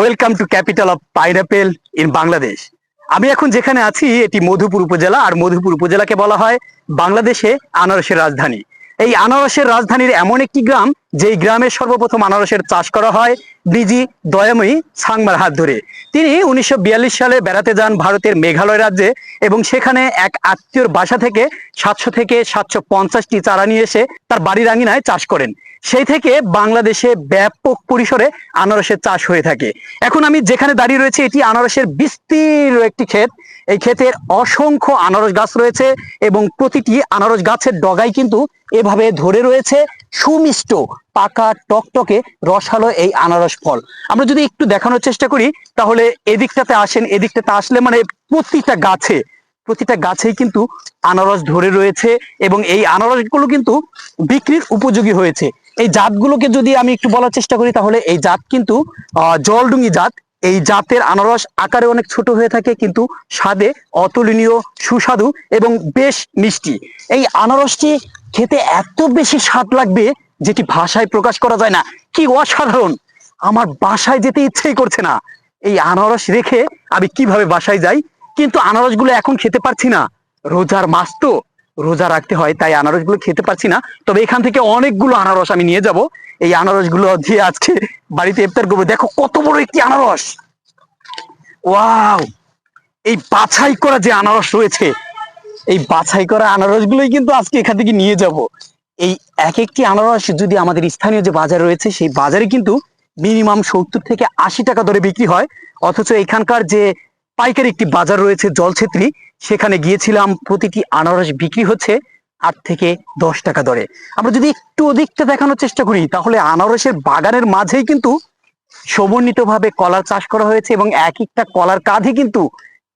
Welcome to capital of pineapple in Bangladesh আমি এখন যেখানে আছি, এটি মধুপুর উপজেলা, আর মধুপুর উপজেলাকে বলা হয় বাংলাদেশে আনারসের রাজধানী। এই আনারসের রাজধানীর এমন একটি গ্রাম যেই গ্রামে সর্বপ্রথম আনারসের চাষ করা হয়, বিজি দয়াময়ী সাংমার হাত ধরে। তিনি উনিশশো বিয়াল্লিশ সালে বেড়াতে যান ভারতের মেঘালয় রাজ্যে এবং সেখানে এক আত্মীয়র বাসা থেকে সাতশো থেকে সাতশো পঞ্চাশটি চারা নিয়ে এসে তার বাড়ির আঙিনায় চাষ করেন। সেই থেকে বাংলাদেশে ব্যাপক পরিসরে আনারসের চাষ হয়ে থাকে। এখন আমি যেখানে দাঁড়িয়ে রয়েছে, এটি আনারসের বিস্তীর্ণ একটি ক্ষেত। এই ক্ষেতের অসংখ্য আনারস গাছ রয়েছে এবং প্রতিটি আনারস গাছের ডগায় কিন্তু এভাবে ধরে রয়েছে সুমিষ্ট পাকা টকটকে রসালো এই আনারস ফল। আমরা যদি একটু দেখানোর চেষ্টা করি, তাহলে এদিকটাতে আসেন, এদিকটাতে আসলে মানে প্রতিটা গাছে, প্রতিটা গাছেই কিন্তু আনারস ধরে রয়েছে এবং এই আনারসগুলো কিন্তু বিক্রির উপযোগী হয়েছে। এই জাতগুলোকে যদি আমি একটু বলার চেষ্টা করি, তাহলে এই জাত কিন্তু জলডুঙ্গি জাত এই জাতের আনারস আকারে অনেক ছোট হয়ে থাকে, কিন্তু স্বাদে অতুলনীয়, সুস্বাদু এবং বেশ মিষ্টি। এই আনারসটি খেতে এত বেশি স্বাদ লাগবে যেটি ভাষায় প্রকাশ করা যায় না। কি অসাধারণ! আমার বাসায় যেতে ইচ্ছেই করছে না। এই আনারস রেখে আমি কীভাবে বাসায় যাই? কিন্তু আনারসগুলো এখন খেতে পারছি না। রোজার মাস তো। রোজা রাখতে হয়, তাই আনারসগুলো খেতে পারছি না। তবে এখান থেকে অনেকগুলো আনারস আমি নিয়ে যাব। এই আনারসগুলো দিয়ে আজকে বাড়িতে ইফতার করব। দেখো কত বড় একটি আনারস। ওয়াও! এই বাছাই করা যে আনারস রয়েছে, এই বাছাই করা আনারসগুলোই কিন্তু আজকে এখান থেকে নিয়ে যাব। এই এক একটি আনারস যদি আমাদের স্থানীয় যে বাজার রয়েছে, সেই বাজারে কিন্তু মিনিমাম সত্তর থেকে আশি টাকা দরে বিক্রি হয়। অথচ এখানকার যে পাইকারি একটি বাজার রয়েছে জলছেত্রী, সেখানে গিয়েছিলাম, প্রতিটি আনারস বিক্রি হচ্ছে। আট থেকে দশ টাকা দরে। আমরা যদি একটু অধিকটা দেখানোর চেষ্টা করি, তাহলে আনারসের বাগানের মাঝেই কিন্তু সমন্বিতভাবে কলার চাষ করা হয়েছে এবং এক একটা কলার কাঁধে কিন্তু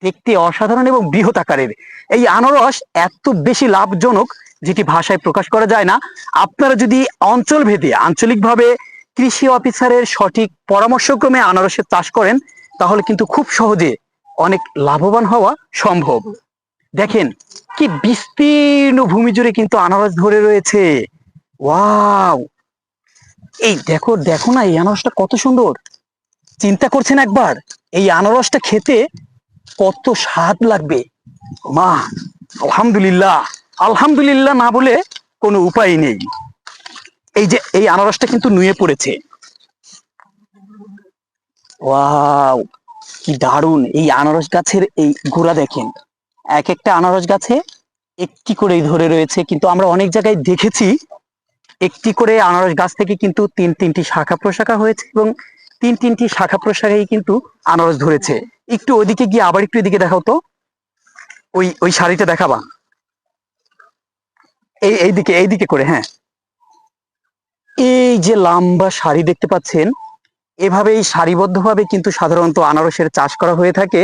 দেখতে অসাধারণ এবং বৃহৎ আকারের। এই আনারস এত বেশি লাভজনক যেটি ভাষায় প্রকাশ করা যায় না। আপনারা যদি অঞ্চল ভেদে আঞ্চলিকভাবে কৃষি অফিসারের সঠিক পরামর্শক্রমে আনারসের চাষ করেন, তাহলে কিন্তু খুব সহজে অনেক লাভবান হওয়া সম্ভব। দেখেন কি বিস্তীর্ণ ভূমি জুড়ে কিন্তু আনারস ধরে রয়েছে। ওয়াও! এই দেখো দেখো না, এই আনারসটা কত সুন্দর। চিন্তা করছেন একবার, এই আনারসটা খেতে কত স্বাদ লাগবে। মা, আলহামদুলিল্লাহ আলহামদুলিল্লাহ না বলে কোনো উপায় নেই। এই যে, এই আনারসটা কিন্তু নুয়ে পড়েছে। ওয়াও, কি দারুণ। এই আনারস গাছের এই গোড়া দেখেন। এক একটা আনারস গাছে একটি করেই ধরে রয়েছে, কিন্তু আমরা অনেক জায়গায় দেখেছি একটি করে আনারস গাছ থেকে কিন্তু তিন তিনটি শাখা প্রশাখা হয়েছে এবং তিন তিনটি শাখা প্রশাখাই কিন্তু আনারস ধরেছে। একটু ওইদিকে গিয়ে আবার একটু এদিকে দেখাও তো। ওই ওই শাড়িটা দেখাবা। এই, এইদিকে এইদিকে করে হ্যাঁ। এই যে লম্বা শাড়ি দেখতে পাচ্ছেন, এভাবেই সারিবদ্ধভাবে কিন্তু সাধারণত আনারসের চাষ করা হয়ে থাকে।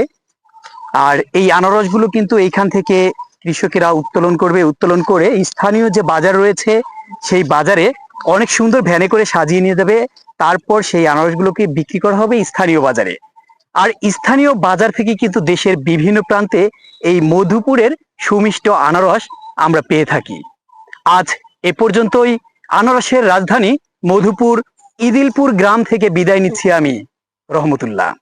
আর এই আনারসগুলো কিন্তু এইখান থেকে কৃষকেরা উত্তোলন করবে। উত্তোলন করে স্থানীয় যে বাজার রয়েছে, সেই বাজারে অনেক সুন্দর ভ্যানে করে সাজিয়ে নিয়ে যাবে। তারপর সেই আনারসগুলোকে বিক্রি করা হবে স্থানীয় বাজারে। আর স্থানীয় বাজার থেকে কিন্তু দেশের বিভিন্ন প্রান্তে এই মধুপুরের সুমিষ্ট আনারস আমরা পেয়ে থাকি। আজ এ পর্যন্তই। আনারসের রাজধানী মধুপুর, ইদিলপুর গ্রাম থেকে বিদায় নিচ্ছি আমি, রহমতুল্লাহ।